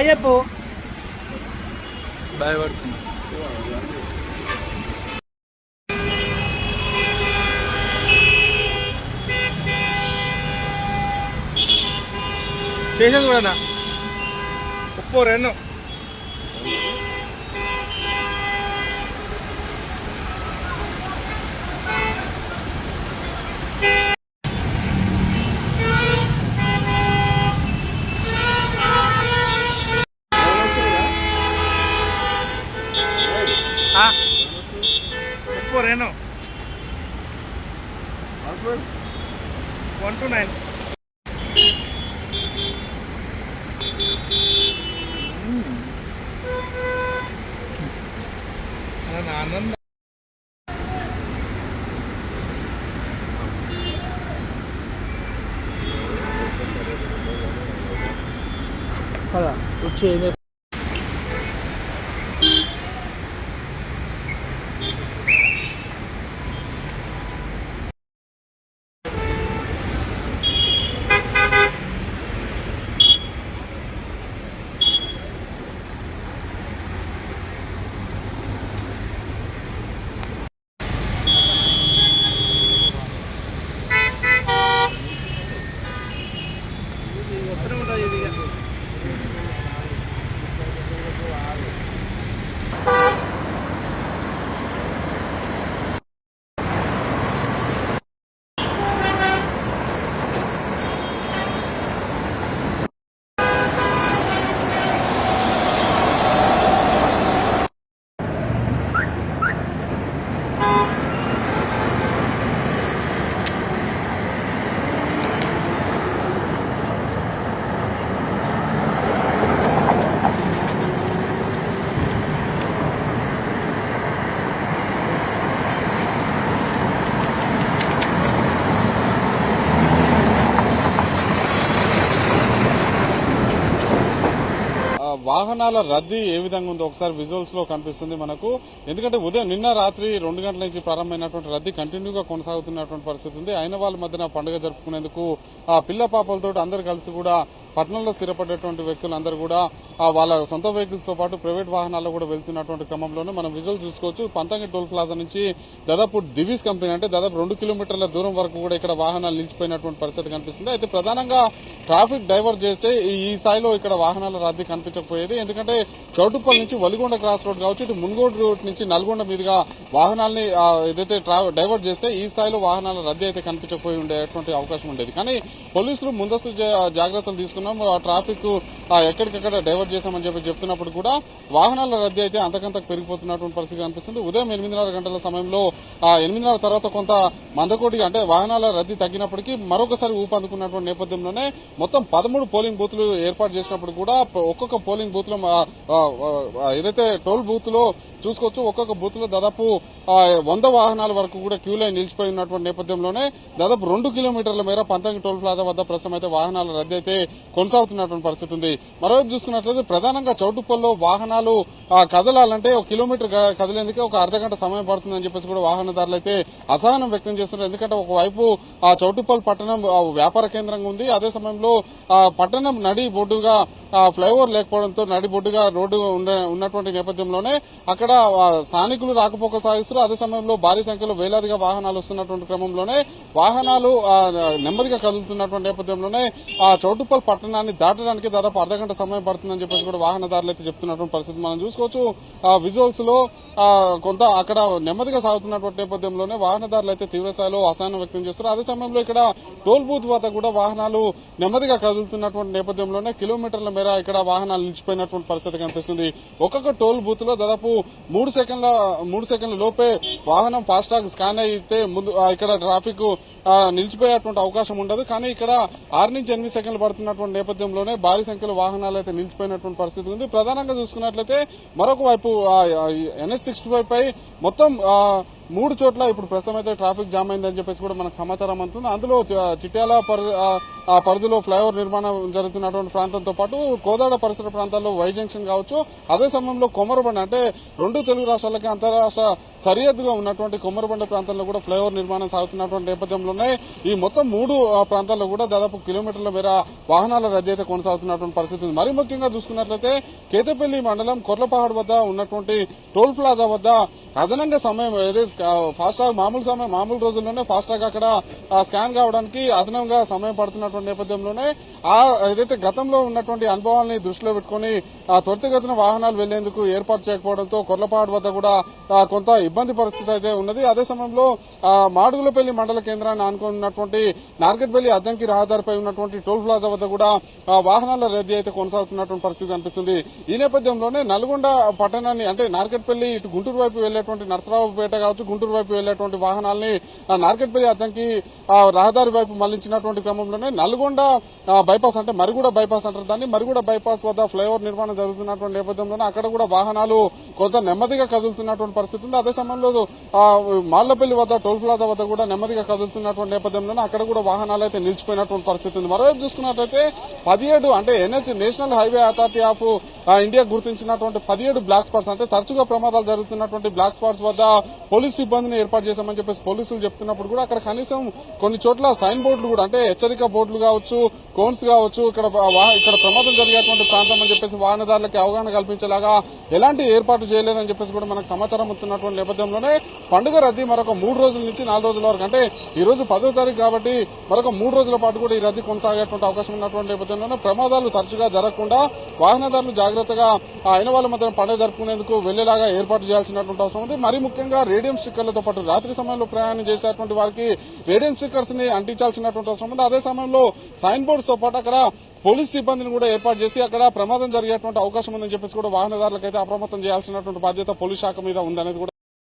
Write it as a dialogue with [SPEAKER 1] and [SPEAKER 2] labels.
[SPEAKER 1] Hi చెప్పు
[SPEAKER 2] భయపడుతుంది
[SPEAKER 1] చేసేది కూడా ఉప్పు రెండు ఆ, ఉప్పు రెండు వన్ టు నైన్ ఆనందం కదా వచ్చి ఏం చేస్తా వస్తూనే
[SPEAKER 3] వాహనాల రద్దీ ఏ విధంగా ఉందో ఒకసారి విజువల్స్లో కనిపిస్తుంది మనకు. ఎందుకంటే ఉదయం నిన్న రాత్రి రెండు గంటల నుంచి ప్రారంభమైనటువంటి రద్దీ కంటిన్యూగా కొనసాగుతున్నటువంటి పరిస్థితి ఉంది. అయిన వాళ్ళ మధ్యన పండుగ జరుపుకునేందుకు ఆ పిల్ల పాపలతో అందరు కలిసి కూడా పట్టణంలో స్థిరపడేటువంటి వ్యక్తులు అందరూ కూడా వాళ్ళ సొంత వెహికల్స్తో పాటు ప్రైవేట్ వాహనాల్లో కూడా వెళ్తున్నటువంటి క్రమంలోనే మనం విజువల్ చూసుకోవచ్చు. పంతంగి టోల్ ప్లాజా నుంచి దాదాపు దివీస్ కంపెనీ అంటే దాదాపు రెండు కిలోమీటర్ల దూరం వరకు కూడా ఇక్కడ వాహనాలు నిలిచిపోయినటువంటి పరిస్థితి కనిపిస్తుంది. అయితే ప్రధానంగా ట్రాఫిక్ డైవర్ట్ చేస్తే ఈ- ఈ స్థాయిలో ఇక్కడ వాహనాల రద్దీ కనిపించకపోయేది. ఎందుకంటే చౌటుప్పల్ నుంచి వలిగొండ క్రాస్ రోడ్ కావచ్చు ఇటు మున్గోడు రోడ్ నుంచి నల్గొండ మీదుగా వాహనాలని ఏదైతే డైవర్ట్ చేస్తే ఈ స్థాయిలో వాహనాల రద్దీ అయితే కనిపించకపోయి ఉండేటువంటి అవకాశం ఉండేది. కానీ పోలీసులు ముందస్తు జాగ్రత్తలు తీసుకున్నాం. ఆ ట్రాఫిక్ ఎక్కడికక్కడ డైవర్ట్ చేశామని చెప్పి చెప్తున్నప్పుడు కూడా వాహనాల రద్దీ అయితే అంతకంతకు పెరిగిపోతున్నటువంటి పరిస్థితి కనిపిస్తుంది. ఉదయం ఎనిమిదిన్నర గంటల సమయంలో ఎనిమిదిన్నర తర్వాత కొంత మందకోటి అంటే వాహనాల రద్దీ తగ్గినప్పటికీ మరొకసారి ఊపందుకున్నటువంటి నేపథ్యంలోనే మొత్తం పదమూడు పోలింగ్ బూత్లు ఏర్పాటు చేసినప్పుడు కూడా ఒక్కొక్క పోలింగ్ బూత్లో ఏదైతే టోల్ బూత్లో చూసుకోవచ్చు ఒక్కొక్క బూత్లో దాదాపు వంద వాహనాల వరకు కూడా క్యూ లైన్ నిలిచిపోయి ఉన్నటువంటి నేపథ్యంలోనే దాదాపు రెండు కిలోమీటర్ల మేర పంతంగి టోల్ ప్లాజా వద్ద ప్రస్తుతం అయితే వాహనాల రద్దీ అయితే కొనసాగుతున్నటువంటి పరిస్థితి ఉంది. మరోవైపు చూసుకున్నట్లయితే ప్రధానంగా చౌటుప్పల్లో వాహనాలు కదలాలంటే ఒక కిలోమీటర్ కదిలేందుకే ఒక అర్ధగంట సమయం పడుతుందని చెప్పేసి కూడా వాహనదారులు అయితే అసహనం వ్యక్తం చేస్తున్నారు. ఎందుకంటే ఒకవైపు ఆ చౌటుప్పల్ పట్టణం వ్యాపార కేంద్రంగా ఉంది. అదే సమయంలో పట్టణం నడి బొడ్డుగా ఫ్లైఓవర్ లేకపోవడంతో నడిబొడ్డుగా రోడ్డు ఉన్నటువంటి నేపథ్యంలోనే అక్కడ స్థానికులు రాకపోక సాగిస్తారు అదే సమయంలో భారీ సంఖ్యలో వేలాదిగా వాహనాలు వస్తున్నటువంటి క్రమంలోనే వాహనాలు నెమ్మదిగా కదులుతున్నటువంటి నేపథ్యంలోనే ఆ చౌటుప్పల్ పట్టణాన్ని దాటడానికి దాదాపు అర్ధగంట సమయం పడుతుందని చెప్పేసి కూడా వాహనదారులు అయితే చెప్తున్నటువంటి పరిస్థితి మనం చూసుకోవచ్చు. ఆ విజువల్స్లో కొంత అక్కడ నెమ్మదిగా సాగుతున్నటువంటి నేపథ్యంలోనే వాహనదారులు అయితే తీవ్ర స్థాయిలో అసహనం వ్యక్తం చేస్తారు అదే సమయంలో ఇక్కడ టోల్ బూత్ వద్ద కూడా వాహనాలు నెమ్మదిగా కదులుతున్నటువంటి నేపథ్యంలోనే కిలోమీటర్ల మేర ఇక్కడ వాహనాలు నిలిచిపోయిన నిలిచిపోయినటువంటి పరిస్థితి కనిపిస్తుంది. ఒక్కొక్క టోల్ బూత్లో దాదాపు మూడు సెకండ్ల మూడు సెకండ్ల లోపే వాహనం ఫాస్టాగ్ స్కాన్ అయితే ముందు ఇక్కడ ట్రాఫిక్ నిలిచిపోయేటువంటి అవకాశం ఉండదు. కానీ ఇక్కడ ఆరు నుంచి ఎనిమిది సెకండ్లు పడుతున్నటువంటి నేపథ్యంలోనే భారీ సంఖ్యలో వాహనాలు అయితే నిలిచిపోయినటువంటి పరిస్థితి ఉంది. ప్రధానంగా చూసుకున్నట్లయితే మరొక వైపు ఎన్ఎస్ సిక్స్టీ ఫైవ్ పై మొత్తం మూడు చోట్ల ఇప్పుడు ప్రస్తుతం అయితే ట్రాఫిక్ జామ్ అయిందని చెప్పేసి కూడా మనకు సమాచారం అందుతుంది. అందులో చిట్యాల పరి- ఆ- పరిధిలో ఫ్లైఓవర్ నిర్మాణం జరుగుతున్నటువంటి ప్రాంతంతో పాటు కోదాడ పరిసర ప్రాంతాల్లో వై జంక్షన్ కావచ్చు. అదే సమయంలో కొమరబండ అంటే రెండు తెలుగు రాష్ట్రాలకి అంతరాష్ట్ర సరిహద్దుగా ఉన్నటువంటి కొమరబండ ప్రాంతంలో కూడా ఫ్లైఓవర్ నిర్మాణం సాగుతున్నటువంటి నేపథ్యంలోనే ఈ మొత్తం మూడు ప్రాంతాల్లో కూడా దాదాపు కిలోమీటర్ల మేర వాహనాల రద్దీ అయితే కొనసాగుతున్నటువంటి పరిస్థితి ఉంది. మరి ముఖ్యంగా చూసుకున్నట్లయితే కేతపల్లి మండలం కొర్లపహాడ్ వద్ద ఉన్నటువంటి టోల్ ప్లాజా వద్ద అదనంగా సమయం ఏదైతే ఫాస్టాగ్ మామూలు సమయం మామూలు రోజుల్లోనే ఫాస్టాగ్ అక్కడ స్కాన్ కావడానికి అదనంగా సమయం పడుతున్నటువంటి నేపథ్యంలోనే ఆ ఏదైతే గతంలో ఉన్నటువంటి అనుభవాల్ని దృష్టిలో పెట్టుకుని త్వరితగతిన వాహనాలు వెళ్ళేందుకు ఏర్పాటు చేయకపోవడంతో కొర్లపాడు వద్ద కూడా కొంత ఇబ్బంది పరిస్థితి అయితే ఉన్నది. అదే సమయంలో మాడుగులపల్లి మండల కేంద్రాన్ని ఆనుకున్నటువంటి నార్గట్పల్లి అద్దంకి రహదారిపై ఉన్నటువంటి టోల్ ప్లాజా వద్ద కూడా వాహనాల రద్దీ అయితే కొనసాగుతున్నటువంటి పరిస్థితి అనిపిస్తుంది. ఈ నేపథ్యంలోనే నల్గొండ పట్టణాన్ని అంటే నార్గట్పల్లి ఇటు గుంటూరు వైపు వెళ్ళేటువంటి నరసరావుపేట కావచ్చు గుంటూరు వైపు వెళ్ళేటువంటి వాహనాల్ని నార్కెట్పల్లి అద్దంకి రహదారి వైపు మళ్ళించినటువంటి క్రమంలోనే నల్గొండ బైపాస్ అంటే మరిగూడ బైపాస్ అంటారు. దాన్ని మరిగూడ బైపాస్ వద్ద ఫ్లైఓవర్ నిర్మాణం జరుగుతున్నటువంటి నేపథ్యంలోనే అక్కడ కూడా వాహనాలు కొంత నెమ్మదిగా కదులుతున్నటువంటి పరిస్థితి ఉంది. అదే సమయంలో ఆ, మాళ్ళపల్లి వద్ద టోల్ ప్లాజా వద్ద కూడా నెమ్మదిగా కదులుతున్నటువంటి నేపథ్యంలోనే అక్కడ కూడా వాహనాలు అయితే నిలిచిపోయినటువంటి పరిస్థితి ఉంది. మరోవైపు చూసుకున్నట్లయితే పదిహేడు అంటే NH national highway authority of India గుర్తించినటువంటి పదిహేడు బ్లాక్ స్పాట్స్ అంటే తరచుగా ప్రమాదాలు జరుగుతున్నటువంటి బ్లాక్ స్పాట్స్ వద్ద పోలీస్ సిబ్బందిని ఏర్పాటు చేశామని చెప్పేసి పోలీసులు చెప్తున్నప్పుడు కూడా అక్కడ కనీసం కొన్ని చోట్ల సైన్ బోర్డులు కూడా అంటే హెచ్చరిక బోర్డులు కావచ్చు కోన్స్ కావచ్చు ఇక్కడ ఇక్కడ ప్రమాదం జరిగేటువంటి ప్రాంతం అని చెప్పేసి వాహనదారులకి అవగాహన కల్పించేలాగా ఎలాంటి ఏర్పాటు చేయలేదని చెప్పేసి కూడా మనకు సమాచారం వస్తున్నటువంటి నేపథ్యంలోనే పండుగ రద్దీ మరొక మూడు రోజుల నుంచి నాలుగు రోజుల వరకు అంటే ఈ రోజు పదో తారీఖు కాబట్టి మరొక మూడు రోజుల పాటు కూడా ఈ రద్దీ కొనసాగేటువంటి అవకాశం ఉన్నటువంటి నేపథ్యంలోనే ప్రమాదాలు తరచుగా జరగకుండా వాహనదారులు జాగ్రత్తగా అయిన వాళ్ళ మధ్య పండుగ జరుపుకునేందుకు వెళ్ళేలాగా ఏర్పాటు చేయాల్సినటువంటి అవసరం ఉంది. మరి ముఖ్యంగా రేడియం స్టిక్కర్లతో పాటు రాత్రి సమయంలో ప్రయాణం చేసేటువంటి వారికి రేడియం స్టిక్కర్స్ని అంటించాల్సినటువంటి అవసరం ఉంది. అదే సమయంలో సైన్ బోర్డ్స్తో పాటు అక్కడ పోలీస్ సిబ్బందిని కూడా ఏర్పాటు చేసి అక్కడ ప్రమాదం జరిగేటువంటి అవకాశం ఉందని చెప్పేసి కూడా వాహనదారులకైతే అప్రమత్తం చేయాల్సినటువంటి బాధ్యత పోలీస్ శాఖ మీద ఉందనేది కూడా